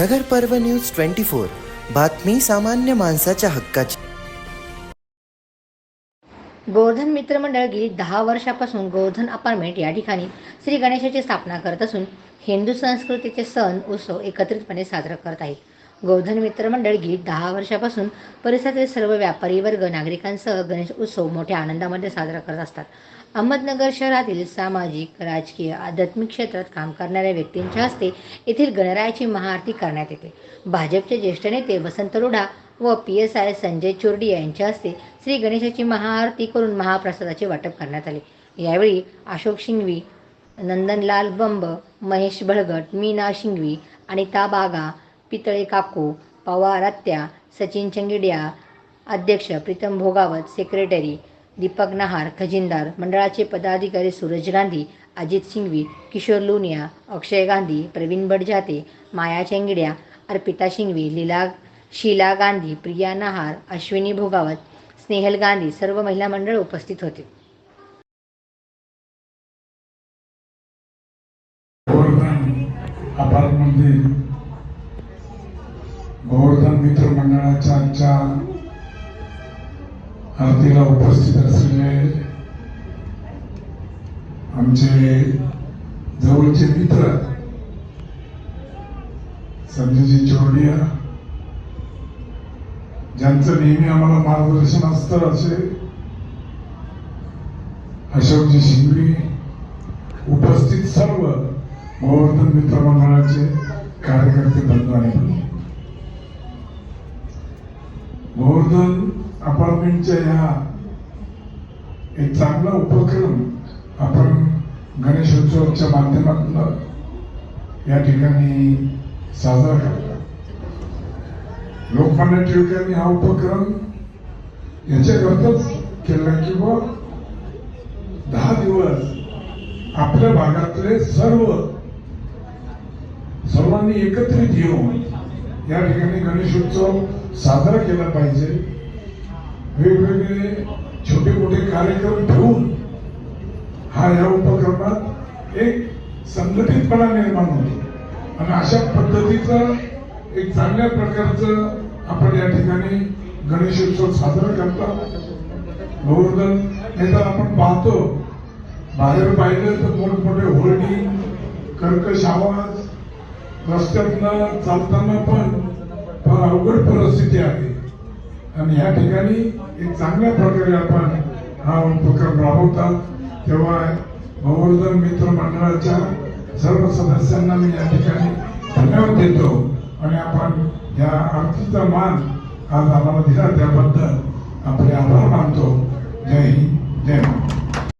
नगर पर्व news twenty four. बातमी सामान्य माणसाच्या हक्काची. गोवर्धन मित्रमंडळ गेली दहा वर्षापासून गोवर्धन अपार्टमेंट या ठिकाणी श्री गणेशाची स्थापना करत असून हिंदू संस्कृतीचे सण उत्सव एकत्रितपणे साजरा करत आहेत. गोवर्धन मित्र मंडळ गेली दहा वर्षापासून परिसरातील सर्व व्यापारी वर्ग नागरिकांसह गणेश उत्सव मोठ्या आनंदामध्ये साजरा करत असतात. अहमदनगर शहरातील सामाजिक राजकीय आध्यात्मिक क्षेत्रात काम करणाऱ्या व्यक्तींच्या हस्ते येथील गणरायाची महाआरती करण्यात येते. भाजपचे ज्येष्ठ नेते वसंत रोढा व P S I Sanjay Chordi यांच्या हस्ते श्री गणेशाची महाआरती करून महाप्रसादाचे वाटप करण्यात आले. यावेळी अशोक शिंगवी नंदनलाल बंब महेश भळगट मीना शिंगवी अनिता बागा पितळे काकू पवार आत्या सचिन चंगिडिया अध्यक्ष प्रीतम भोगावत सेक्रेटरी दीपक नहार खजिनदार मंडळाचे पदाधिकारी सूरज गांधी अजित सिंघवी किशोर लोनिया अक्षय गांधी प्रवीण बडजाते माया चेंगड्या अर्पिता शिंगवी लीला शीला गांधी प्रिया नहार अश्विनी भोगावत स्नेहल गांधी सर्व महिला मंडळ उपस्थित होते. अपार्टमेंट गोवर्धन मित्र मंडळाच्या आजच्या आरतीला उपस्थित असलेले आमचे जवळचे मित्र संजयजी चोरडिया ज्यांचं नेहमी आम्हाला मार्गदर्शन असतं असे अशोकजी शिंगवी उपस्थित सर्व गोवर्धन मित्र मंडळाचे कार्यकर्ते बंधू आणि गोवर्धन अपार्टमेंटच्या या एक चांगला उपक्रम आपण गणेशोत्सवाच्या माध्यमातून या ठिकाणी साजरा करतो लोकमान्य टिळकांनी हा उपक्रम याच्याकरताच केला की बुवा दहा दिवस आपल्या भागातले सर्व सर्वांनी एकत्रित येऊन या ठिकाणी गणेशोत्सव साजरा केला पाहिजे. वेगवेगळे छोटे मोठे कार्यक्रम ठेवून हा या उपक्रमात एक संघटितपणा निर्माण होतो. आणि अशा पद्धतीचं एक चांगल्या प्रकारचं आपण या ठिकाणी गणेशोत्सव साजरा करतात गोवर्धन हे तर आपण पाहतो. बाहेर पाहिलं तर मोठमोठे होर्डिंग कर्कश आवाज रस्त्यातनं चालताना पण फार अवघड परिस्थिती आहे. आणि या ठिकाणी एक चांगल्या प्रकारे आपण हा उपक्रम राबवतात तेव्हा गोवर्धन मित्र मंडळाच्या सर्व सदस्यांना मी या ठिकाणी धन्यवाद देतो. आणि आपण या आरतीचा मान आज आम्हाला दिला त्याबद्दल आपले आभार मानतो. जय हिंद जय महाराष्ट्र.